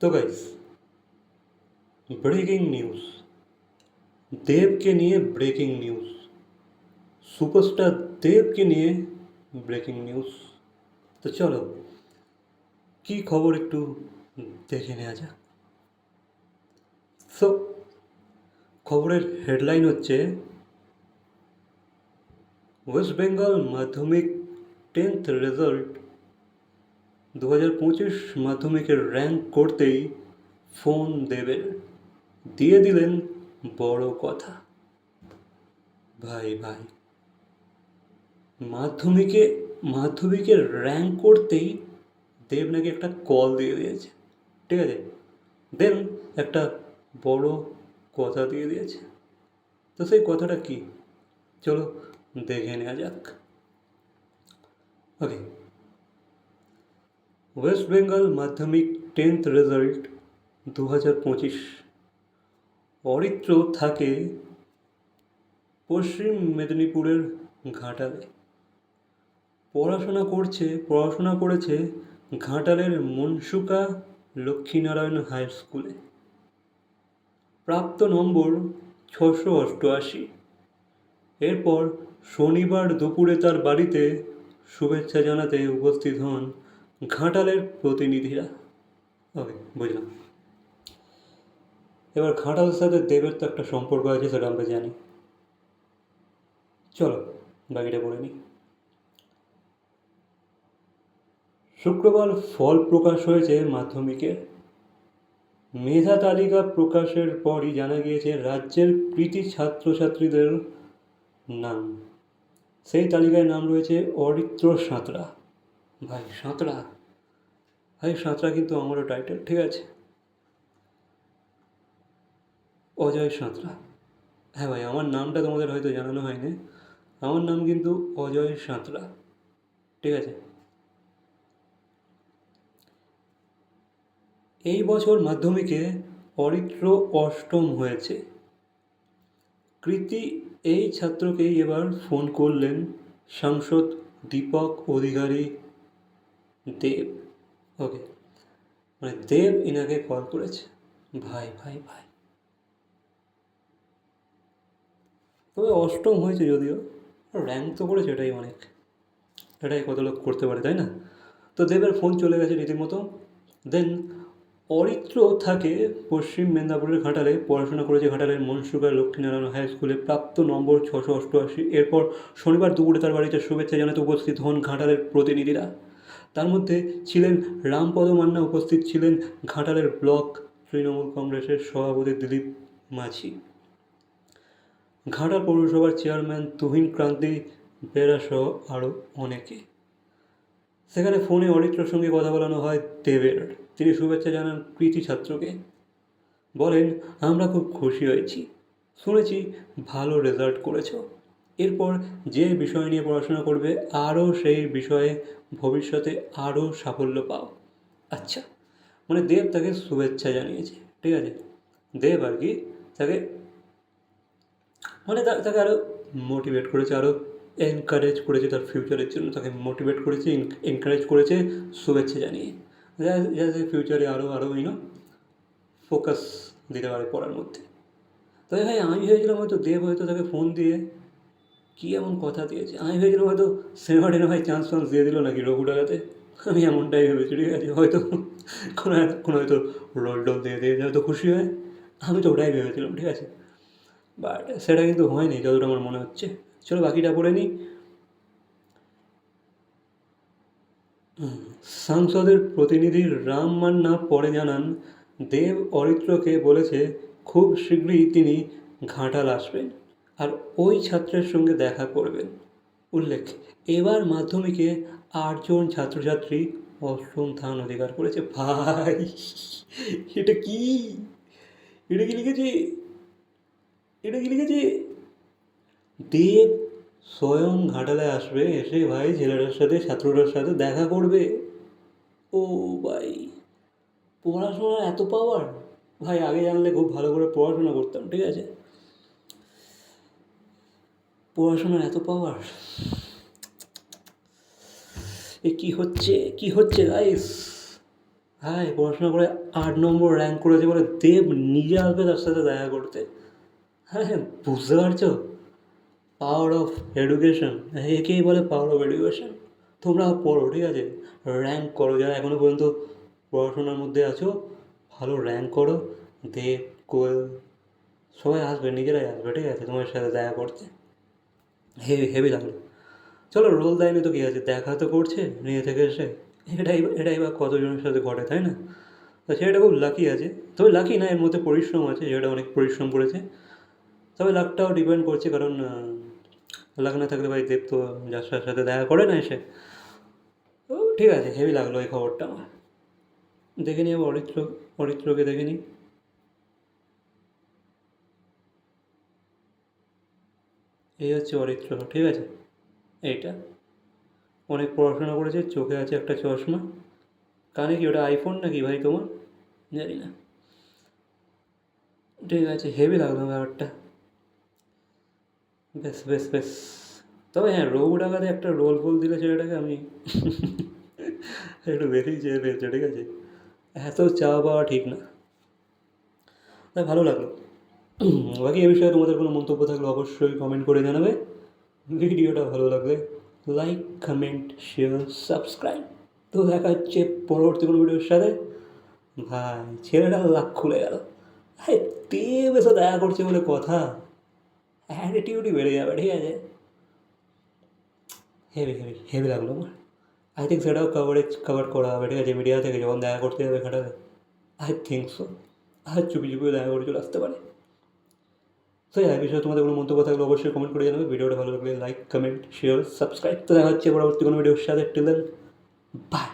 তো guys breaking news দেবকে নিয়ে ব্রেকিং নিউজ সুপারস্টার দেবকে নিয়ে ব্রেকিং নিউজ তো চলো কি খবর একটু দেখে নেওয়া যাক সো খবরের হেডলাইন হচ্ছে ওয়েস্ট বেঙ্গল মাধ্যমিক টেন্থ রেজাল্ট দু হাজার পঁচিশ মাধ্যমিকের র্যাঙ্ক করতেই ফোন দেবেন দিয়ে দিলেন বড় কথা। ভাই ভাই, মাধ্যমিকে মাধ্যমিকের র্যাঙ্ক করতেই দেব নাকি একটা কল দিয়ে দিয়েছে। ঠিক আছে? দেন একটা বড় কথা দিয়ে দিয়েছে। তো সেই কথাটা কি? চলো দেখে নেওয়া যাক। ওকে ওয়েস্ট বেঙ্গল মাধ্যমিক টেন্থ রেজাল্ট দু হাজার পঁচিশ। অরিত্র থাকে পশ্চিম মেদিনীপুরের ঘাটালে। পড়াশোনা করছে, পড়াশোনা করেছে ঘাটালের মনসুকা লক্ষ্মীনারায়ণ হাই স্কুলে। প্রাপ্ত নম্বর ছশো অষ্টআশি। এরপর শনিবার দুপুরে তার বাড়িতে শুভেচ্ছা জানাতে উপস্থিত হন ঘাটালের প্রতিনিধিরা। ওকে বুঝলাম। এবার ঘাটালের সাথে দেবের তো একটা সম্পর্ক আছে, সেটা আমরা জানি। চলো, বাকিটা বলে নিই। শুক্রবার ফল প্রকাশ হয়েছে মাধ্যমিকের মেধা তালিকা প্রকাশের পরই জানা গিয়েছে রাজ্যের কৃতি ছাত্রছাত্রীদের নাম। সেই তালিকায় নাম রয়েছে অরিত্র সাঁতরা। ভাই, সাঁতরা। ভাই, সাঁতরা কিন্তু আমারও টাইটেল ঠিক আছে? অজয় সাঁতরা। হ্যাঁ ভাই, আমার নামটা তোমাদের হয়তো জানানো হয়নি। আমার নাম কিন্তু অজয় সাঁতরা, ঠিক আছে? এই বছর মাধ্যমিকে অরিত্র অষ্টম হয়েছে। কৃতি, এই ছাত্রকেই এবার ফোন করলেন সাংসদ দীপক অধিকারী দেব। ওকে মানে দেব ইনাকে কল করেছে। ভাই ভাই ভাই। তবে অষ্টম হয়েছে যদিও। র্যাঙ্ক তো করেছে এটাই অনেক। এটাই কত লোক করতে পারে, তাই না? তো দেবের ফোন চলে গেছে রীতিমতো। দেন অরিত্র থাকে পশ্চিম মেদিনীপুরের ঘাটালে। পড়াশোনা করেছে ঘাটালের মনসুকা লক্ষ্মীনারায়ণ হাই স্কুলে প্রাপ্ত নম্বর ছশো অষ্টআশি। এরপর শনিবার দুপুরে তার বাড়িতে শুভেচ্ছা জানাতে উপস্থিত হন ঘাটালের প্রতিনিধিরা। তার মধ্যে ছিলেন রামপদ মান্না উপস্থিত ছিলেন ঘাটালের ব্লক তৃণমূল কংগ্রেসের সভাপতি দিলীপ মাঝি। ঘাটাল পৌরসভার চেয়ারম্যান তুহিন ক্রান্তি বেরা সহ আরও অনেকে। সেখানে ফোনে অরিত্রর সঙ্গে কথা বলানো হয় দেবের। তিনি শুভেচ্ছা জানান কৃতি ছাত্রকে। বলেন, আমরা খুব খুশি হয়েছি। শুনেছি ভালো রেজাল্ট করেছ। এরপর যে বিষয় নিয়ে পড়াশোনা করবে, আরও সেই বিষয়ে ভবিষ্যতে আরও সাফল্য পাও। আচ্ছা মানে দেব তাকে শুভেচ্ছা জানিয়েছে, ঠিক আছে? দেব আর কি তাকে মানে তাকে আরও মোটিভেট করেছে, আরও এনকারেজ করেছে তার ফিউচারের জন্য, তাকে মোটিভেট করেছে এনকারেজ করেছে, শুভেচ্ছা জানিয়ে। যাতে ফিউচারে আরও আরও ইনো ফোকাস দিতে পারে পড়ার মধ্যে। তবে ভাই, আমি ভেবেছিলাম হয়তো দেব হয়তো তাকে ফোন দিয়ে কী এমন কথা দিয়েছে? আমি ভেবেছিলাম হয়তো সিনেমা ভাই চান্স ফান্স দিয়ে দিল নাকি রঘু টাকাতে আমি এমনটাই ভেবেছি ঠিক আছে? হয়তো কোনো কোনো হয়তো রোল টোল দিয়ে দিয়ে হয়তো খুশি হয়। আমি তো ওটাই ভেবেছিলাম, ঠিক আছে? বাট সেটা কিন্তু হয়নি, যতটা আমার মনে হচ্ছে। চলো বাকিটা পড়ে নিই। সাংসদের প্রতিনিধি রাম মান্না পরে জানান, দেব অরিত্রকে বলেছে, খুব শীঘ্রই তিনি ঘাটাল আসবেন। আর ওই ছাত্রের সঙ্গে দেখা করবেন। উল্লেখ, এবার মাধ্যমিকে আটজন ছাত্রছাত্রী অষ্টম স্থান অধিকার করেছে। ভাই, এটা কি? এটা কি লিখেছে? এটা কি লিখেছে? দেব স্বয়ং ঘাটালে আসবে, এসে ভাই ছেলেটার সাথে, ছাত্রটার সাথে দেখা করবে। ও ভাই, পড়াশোনার এত পাওয়ার ভাই, আগে জানলে খুব ভালো করে পড়াশোনা করতাম, ঠিক আছে? পড়াশোনার এত পাওয়ার এ কি হচ্ছে? কি হচ্ছে গাইস হ্যাঁ পড়াশোনা করে আট নম্বর র্যাঙ্ক করেছে বলে দেব নিজে আসবে তার সাথে দেখা করতে। হ্যাঁ হ্যাঁ বুঝতে পারছ? পাওয়ার অফ এডুকেশন একেই বলে পাওয়ার অফ এডুকেশন তোমরা পড়ো, ঠিক আছে? র্যাঙ্ক করো, যারা এখনও পর্যন্ত পড়াশোনার মধ্যে আছো, ভালো র্যাঙ্ক করো। দেব কোয়েল সবাই আসবে, নিজেরাই আসবে, ঠিক আছে? তোমার সাথে দেখা করতে। হেভি হেভি লাগল। চলো রোল দেয়নি তো কী আছে? দেখা তো করছে, নিয়ে থেকে এসে। এটাই এটাই বা কতজনের সাথে ঘটে, তাই না? তো সেটা খুব লাকি আছে। তবে লাকি না, এর মধ্যে পরিশ্রম আছে, যেটা অনেক পরিশ্রম করেছে। তবে লাকটাও ডিপেন্ড করছে, কারণ লাক না থাকলে ভাই দেব তো যার সাথে দেখা করে না এসে। ঠিক আছে, হেভি লাগল এই খবরটা আমার। দেখে নিই আবার অরিত্র, অরিত্রকে দেখে নিই। এই হচ্ছে অরিত্র ঠিক আছে? এইটা। অনেক পড়াশোনা করেছে, চোখে আছে একটা চশমা। কানে কি ওটা আইফোন নাকি ভাই তোমার? জানি না। ঠিক আছে হেভি লাগল ব্যাপারটা। বেশ বেশ বেশ তবে হ্যাঁ রঘু ডাকাতে একটা রোল ফোল দিলে ছেলেটাকে আমি একটু বেশি চেয়ে পেয়েছে ঠিক আছে? এত চা পাওয়া ঠিক না, ভালো লাগল। বাকি এ বিষয়ে তোমাদের কোনো মন্তব্য থাকলে অবশ্যই কমেন্ট করে জানাবে। ভিডিওটা ভালো লাগলে লাইক কমেন্ট শেয়ার সাবস্ক্রাইব তো দেখা হচ্ছে পরবর্তী কোনো ভিডিওর সাথে। ভাই, ছেলেটা লাখ খুলে গেল। হ্যাঁ তে এসে দেখা করছে বলে কথা। অ্যাটিটিউডই বেড়ে যাবে, ঠিক আছে? হেভি হেভি হেভি লাগল আমার। আই থিঙ্ক সেটাও কভারেজ কভার করা হবে, ঠিক আছে? মিডিয়া থেকে যখন দেখা করতে যাবে সেটাতে। আই থিঙ্ক সো আর, চুপি চুপিও দেখা করে চলে আসতে পারে। তো এই বিষয়ে তোমাদের কোনো মন্তব্য থাকলে অবশ্যই কমেন্ট করে জানাবে। ভিডিওটা ভালো লাগলে লাইক কমেন্ট শেয়ার সাবস্ক্রাইব তো দেখা হচ্ছে পরবর্তী কোনো ভিডিওর সাথে। টিলেন বাই